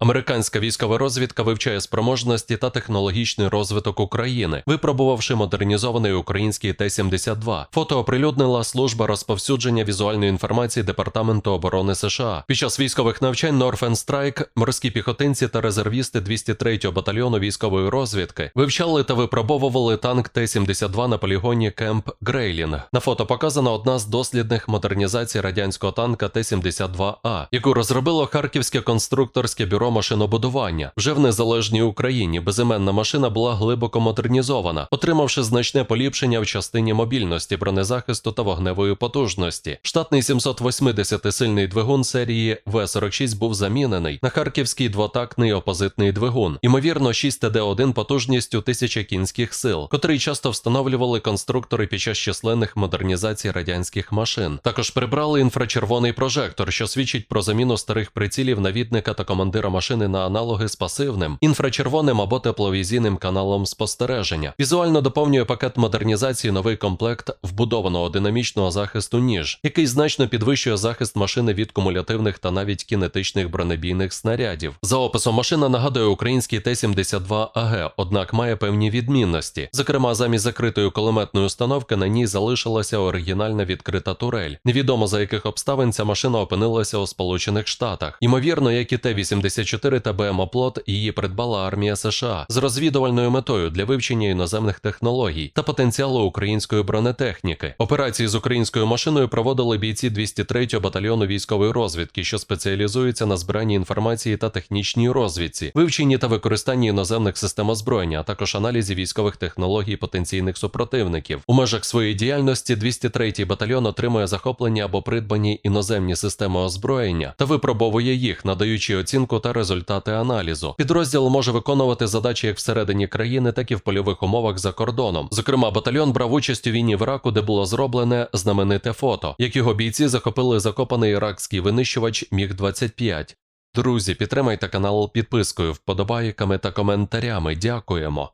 Американська військова розвідка вивчає спроможності та технологічний розвиток України, випробувавши модернізований український Т-72. Фото оприлюднила служба розповсюдження візуальної інформації Департаменту оборони США. Під час військових навчань Northern Strike морські піхотинці та резервісти 203-го батальйону військової розвідки вивчали та випробовували танк Т-72 на полігоні Кемп Грейлінг. На фото показана одна з дослідних модернізацій радянського танка Т-72А, яку розробило Харківське конструкторське бюро машинобудування. Вже в незалежній Україні безіменна машина була глибоко модернізована, отримавши значне поліпшення в частині мобільності, бронезахисту та вогневої потужності. Штатний 780-сильний двигун серії В-46 був замінений на харківський двотактний опозитний двигун, ймовірно, 6 ТД-1 потужністю 1000 кінських сил, котрий часто встановлювали конструктори під час численних модернізацій радянських машин. Також прибрали інфрачервоний прожектор, що свідчить про заміну старих прицілів навідника та командира машини на аналоги з пасивним, інфрачервоним або тепловізійним каналом спостереження. Візуально доповнює пакет модернізації новий комплект вбудованого динамічного захисту ніж, який значно підвищує захист машини від кумулятивних та навіть кінетичних бронебійних снарядів. За описом машина нагадує український Т-72 АГ, однак має певні відмінності. Зокрема, замість закритої кулеметної установки на ній залишилася оригінальна відкрита турель. Невідомо за яких обставин ця машина опинилася у Сполучених Штатах. Ймовірно, як і Т-84 та БМО-плот, її придбала армія США з розвідувальною метою для вивчення іноземних технологій та потенціалу української бронетехніки. Операції з українською машиною проводили бійці 203-го батальйону військової розвідки, що спеціалізуються на збиранні інформації та технічній розвідці, вивченні та використанні іноземних систем озброєння, а також аналізі військових технологій потенційних супротивників. У межах своєї діяльності 203-й батальйон отримує захоплені або придбані іноземні системи озброєння та випробовує їх, надаючи оцінку та результати аналізу. Підрозділ може виконувати задачі як всередині країни, так і в польових умовах за кордоном. Зокрема, батальйон брав участь у війні в Іраку, де було зроблене знамените фото, як його бійці захопили закопаний іракський винищувач Міг 25 Друзі, підтримайте канал підпискою, вподобайками та коментарями. Дякуємо.